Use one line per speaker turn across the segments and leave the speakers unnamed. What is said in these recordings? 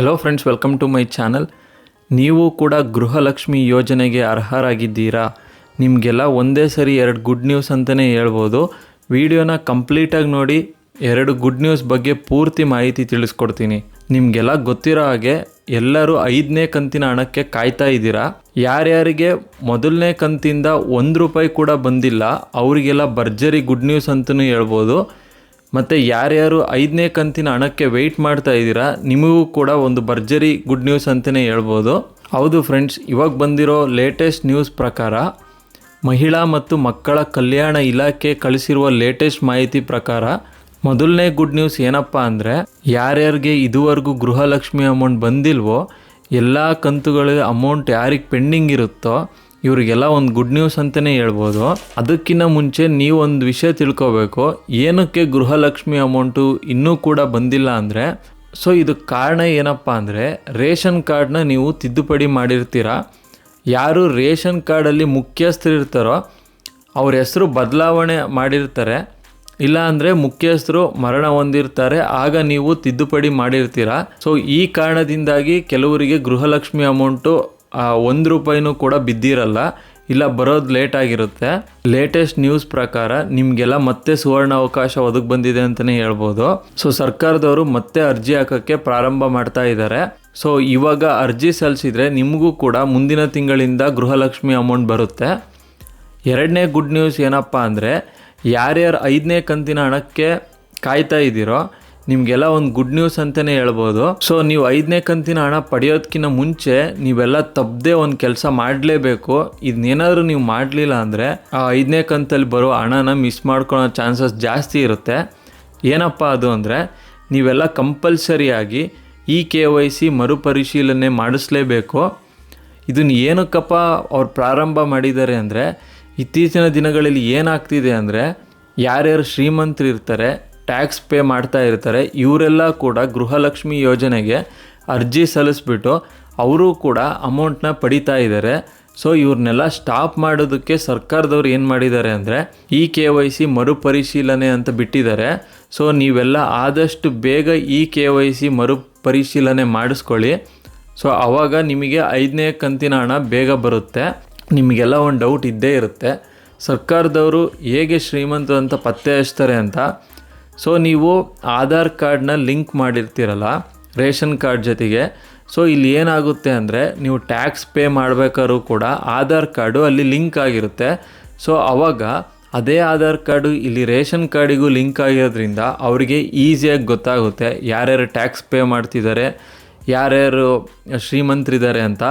Hello friends welcome to my channel ನೀವು ಕೂಡ ಗೃಹಲಕ್ಷ್ಮಿ ಯೋಜನೆಗೆ ಅರ್ಹರಾಗಿದ್ದೀರಾ? ನಿಮಗೆಲ್ಲ ಒಂದೇ ಸರಿ ಎರಡು ಗುಡ್ ನ್ಯೂಸ್ ಅಂತಲೇ ಹೇಳ್ಬೋದು. ವಿಡಿಯೋನ ಕಂಪ್ಲೀಟಾಗಿ ನೋಡಿ ಎರಡು ಗುಡ್ ನ್ಯೂಸ್ ಬಗ್ಗೆ ಪೂರ್ತಿ ಮಾಹಿತಿ ತಿಳಿಸ್ಕೊಡ್ತೀನಿ. ನಿಮಗೆಲ್ಲ ಗೊತ್ತಿರೋ ಹಾಗೆ ಎಲ್ಲರೂ ಐದನೇ ಕಂತಿನ ಹಣಕ್ಕೆ ಕಾಯ್ತಾ ಇದ್ದೀರಾ? ಯಾರ್ಯಾರಿಗೆ ಮೊದಲನೇ ಕಂತಿಂದ ಒಂದು ರೂಪಾಯಿ ಕೂಡ ಬಂದಿಲ್ಲ, ಅವರಿಗೆಲ್ಲ ಭರ್ಜರಿ ಗುಡ್ ನ್ಯೂಸ್ ಅಂತಲೂ ಹೇಳ್ಬೋದು. ಮತ್ತು ಯಾರ್ಯಾರು ಐದನೇ ಕಂತಿನ ಹಣಕ್ಕೆ ವೆಯ್ಟ್ ಮಾಡ್ತಾ ಇದ್ದೀರಾ, ನಿಮಗೂ ಕೂಡ ಒಂದು ಭರ್ಜರಿ ಗುಡ್ ನ್ಯೂಸ್ ಅಂತಲೇ ಹೇಳ್ಬೋದು. ಹೌದು ಫ್ರೆಂಡ್ಸ್ ಇವಾಗ ಬಂದಿರೋ ಲೇಟೆಸ್ಟ್ ನ್ಯೂಸ್ ಪ್ರಕಾರ ಮಹಿಳಾ ಮತ್ತು ಮಕ್ಕಳ ಕಲ್ಯಾಣ ಇಲಾಖೆ ಕಳಿಸಿರುವ ಲೇಟೆಸ್ಟ್ ಮಾಹಿತಿ ಪ್ರಕಾರ ಮೊದಲನೇ ಗುಡ್ ನ್ಯೂಸ್ ಏನಪ್ಪ ಅಂದರೆ, ಯಾರ್ಯಾರಿಗೆ ಇದುವರೆಗೂ ಗೃಹಲಕ್ಷ್ಮಿ ಅಮೌಂಟ್ ಬಂದಿಲ್ವೋ, ಎಲ್ಲ ಕಂತುಗಳ ಅಮೌಂಟ್ ಯಾರಿಗೆ ಪೆಂಡಿಂಗ್ ಇರುತ್ತೋ ಇವರಿಗೆಲ್ಲ ಒಂದು ಗುಡ್ ನ್ಯೂಸ್ ಅಂತಲೇ ಹೇಳ್ಬೋದು. ಅದಕ್ಕಿಂತ ಮುಂಚೆ ನೀವೊಂದು ವಿಷಯ ತಿಳ್ಕೊಬೇಕು. ಏನಕ್ಕೆ ಗೃಹಲಕ್ಷ್ಮಿ ಅಮೌಂಟು ಇನ್ನೂ ಕೂಡ ಬಂದಿಲ್ಲ ಅಂದರೆ, ಸೊ ಇದಕ್ಕೆ ಕಾರಣ ಏನಪ್ಪ ಅಂದರೆ, ರೇಷನ್ ಕಾರ್ಡ್ನ ನೀವು ತಿದ್ದುಪಡಿ ಮಾಡಿರ್ತೀರ? ಯಾರು ರೇಷನ್ ಕಾರ್ಡಲ್ಲಿ ಮುಖ್ಯಸ್ಥರಿರ್ತಾರೋ ಅವ್ರ ಹೆಸರು ಬದಲಾವಣೆ ಮಾಡಿರ್ತಾರೆ. ಇಲ್ಲ ಅಂದರೆ ಮುಖ್ಯಸ್ಥರು ಮರಣ ಹೊಂದಿರ್ತಾರೆ, ಆಗ ನೀವು ತಿದ್ದುಪಡಿ ಮಾಡಿರ್ತೀರಾ? ಸೊ ಈ ಕಾರಣದಿಂದಾಗಿ ಕೆಲವರಿಗೆ ಗೃಹಲಕ್ಷ್ಮಿ ಅಮೌಂಟು ಒಂದು ರೂಪಾಯಿನೂ ಕೂಡ ಬಿದ್ದಿರಲ್ಲ. ಇಲ್ಲ, ಬರೋದು ಲೇಟ್ ಆಗಿರುತ್ತೆ. ಲೇಟೆಸ್ಟ್ ನ್ಯೂಸ್ ಪ್ರಕಾರ ನಿಮಗೆಲ್ಲ ಮತ್ತೆ ಸುವರ್ಣ ಅವಕಾಶ ಒದಗಿ ಬಂದಿದೆ ಅಂತಲೇ ಹೇಳ್ಬೋದು. ಸೊ ಸರ್ಕಾರದವರು ಮತ್ತೆ ಅರ್ಜಿ ಹಾಕೋಕ್ಕೆ ಪ್ರಾರಂಭ ಮಾಡ್ತಾ ಇದ್ದಾರೆ ಸೊ ಇವಾಗ ಅರ್ಜಿ ಸಲ್ಲಿಸಿದರೆ ನಿಮಗೂ ಕೂಡ ಮುಂದಿನ ತಿಂಗಳಿಂದ ಗೃಹಲಕ್ಷ್ಮಿ ಅಮೌಂಟ್ ಬರುತ್ತೆ. ಎರಡನೇ ಗುಡ್ ನ್ಯೂಸ್ ಏನಪ್ಪ ಅಂದರೆ, ಯಾರ್ಯಾರು ಐದನೇ ಕಂತಿನ ಹಣಕ್ಕೆ ಕಾಯ್ತಾ ಇದ್ದೀರೋ ನಿಮಗೆಲ್ಲ ಒಂದು ಗುಡ್ ನ್ಯೂಸ್ ಅಂತಲೇ ಹೇಳ್ಬೋದು. ಸೊ ನೀವು ಐದನೇ ಕಂತಿನ ಹಣ ಪಡೆಯೋದಕ್ಕಿಂತ ಮುಂಚೆ ನೀವೆಲ್ಲ ತಪ್ಪದೆ ಒಂದು ಕೆಲಸ ಮಾಡಲೇಬೇಕು. ಇದನ್ನೇನಾದರೂ ನೀವು ಮಾಡಲಿಲ್ಲ ಅಂದರೆ ಆ ಐದನೇ ಕಂತಲ್ಲಿ ಬರೋ ಹಣನ ಮಿಸ್ ಮಾಡ್ಕೊಳ್ಳೋ ಚಾನ್ಸಸ್ ಜಾಸ್ತಿ ಇರುತ್ತೆ. ಏನಪ್ಪ ಅದು ಅಂದರೆ ನೀವೆಲ್ಲ ಕಂಪಲ್ಸರಿಯಾಗಿ ಇ ಕೆ ವೈ ಸಿ ಮರುಪರಿಶೀಲನೆ ಮಾಡಿಸ್ಲೇಬೇಕು. ಇದನ್ನು ಏನಕ್ಕಪ್ಪ ಅವ್ರು ಪ್ರಾರಂಭ ಮಾಡಿದ್ದಾರೆ ಅಂದರೆ ಇತ್ತೀಚಿನ ದಿನಗಳಲ್ಲಿ ಏನಾಗ್ತಿದೆ ಅಂದರೆ ಯಾರ್ಯಾರು ಶ್ರೀಮಂತರು ಇರ್ತಾರೆ ಟ್ಯಾಕ್ಸ್ ಪೇ ಮಾಡ್ತಾ ಇರ್ತಾರೆ. ಇವರೆಲ್ಲ ಕೂಡ ಗೃಹಲಕ್ಷ್ಮಿ ಯೋಜನೆಗೆ ಅರ್ಜಿ ಸಲ್ಲಿಸ್ಬಿಟ್ಟು ಅವರು ಕೂಡ ಅಮೌಂಟ್ನ ಪಡಿತಾ ಇದ್ದಾರೆ. ಸೊ, ಇವ್ರನ್ನೆಲ್ಲ ಸ್ಟಾಪ್ ಮಾಡೋದಕ್ಕೆ ಸರ್ಕಾರದವ್ರು ಏನು ಮಾಡಿದ್ದಾರೆ ಅಂದರೆ ಇ ಕೆ ವೈ ಸಿ ಮರುಪರಿಶೀಲನೆ ಅಂತ ಬಿಟ್ಟಿದ್ದಾರೆ. ಸೊ, ನೀವೆಲ್ಲ ಆದಷ್ಟು ಬೇಗ ಇ ಕೆ ವೈ ಸಿ ಮರುಪರಿಶೀಲನೆ ಮಾಡಿಸ್ಕೊಳ್ಳಿ. ಸೊ ಆವಾಗ ನಿಮಗೆ ಐದನೇ ಕಂತಿನ ಹಣ ಬೇಗ ಬರುತ್ತೆ. ನಿಮಗೆಲ್ಲ ಒಂದು ಡೌಟ್ ಇದ್ದೇ ಇರುತ್ತೆ. ಸರ್ಕಾರದವರು ಹೇಗೆ ಶ್ರೀಮಂತ ಅಂತ ಪತ್ತೆ ಹಚ್ತಾರೆ ಅಂತ ಸೊ ನೀವು ಆಧಾರ್ ಕಾರ್ಡ್ನ ಲಿಂಕ್ ಮಾಡಿರ್ತೀರಲ್ಲ, ರೇಷನ್ ಕಾರ್ಡ್ ಜೊತೆಗೆ ಸೊ ಇಲ್ಲಿ ಏನಾಗುತ್ತೆ ಅಂದರೆ, ನೀವು ಟ್ಯಾಕ್ಸ್ ಪೇ ಮಾಡಬೇಕಾದ್ರೂ ಕೂಡ ಆಧಾರ್ ಕಾರ್ಡು ಅಲ್ಲಿ ಲಿಂಕ್ ಆಗಿರುತ್ತೆ. ಸೊ ಅವಾಗ ಅದೇ ಆಧಾರ್ ಕಾರ್ಡು ಇಲ್ಲಿ ರೇಷನ್ ಕಾರ್ಡಿಗೂ ಲಿಂಕ್ ಆಗಿರೋದ್ರಿಂದ ಅವರಿಗೆ ಈಸಿಯಾಗಿ ಗೊತ್ತಾಗುತ್ತೆ ಯಾರ್ಯಾರು ಟ್ಯಾಕ್ಸ್ ಪೇ ಮಾಡ್ತಿದ್ದಾರೆ, ಯಾರ್ಯಾರು ಶ್ರೀಮಂತರಿದ್ದಾರೆ ಅಂತ.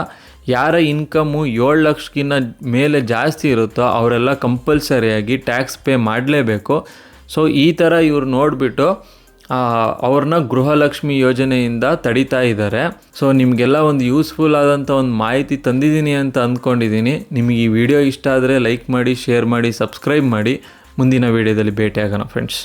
ಯಾರ ಇನ್ಕಮ್ಮು ಏಳು ಲಕ್ಷಕ್ಕಿಂತ ಮೇಲೆ ಜಾಸ್ತಿ ಇರುತ್ತೋ ಅವರೆಲ್ಲ ಕಂಪಲ್ಸರಿಯಾಗಿ ಟ್ಯಾಕ್ಸ್ ಪೇ ಮಾಡಲೇಬೇಕು. ಸೊ ಈ ಥರ ಇವ್ರು ನೋಡಿಬಿಟ್ಟು ಅವ್ರನ್ನ ಗೃಹಲಕ್ಷ್ಮಿ ಯೋಜನೆಯಿಂದ ತಡಿತಾ ಇದ್ದಾರೆ ಸೊ ನಿಮಗೆಲ್ಲ ಒಂದು ಯೂಸ್ಫುಲ್ ಆದಂಥ ಒಂದು ಮಾಹಿತಿ ತಂದಿದ್ದೀನಿ ಅಂತ ಅಂದ್ಕೊಂಡಿದ್ದೀನಿ ನಿಮಗೆ ಈ ವಿಡಿಯೋ ಇಷ್ಟ ಆದರೆ ಲೈಕ್ ಮಾಡಿ ಶೇರ್ ಮಾಡಿ ಸಬ್ಸ್ಕ್ರೈಬ್ ಮಾಡಿ. ಮುಂದಿನ ವಿಡಿಯೋದಲ್ಲಿ ಭೇಟಿಯಾಗೋಣ ಫ್ರೆಂಡ್ಸ್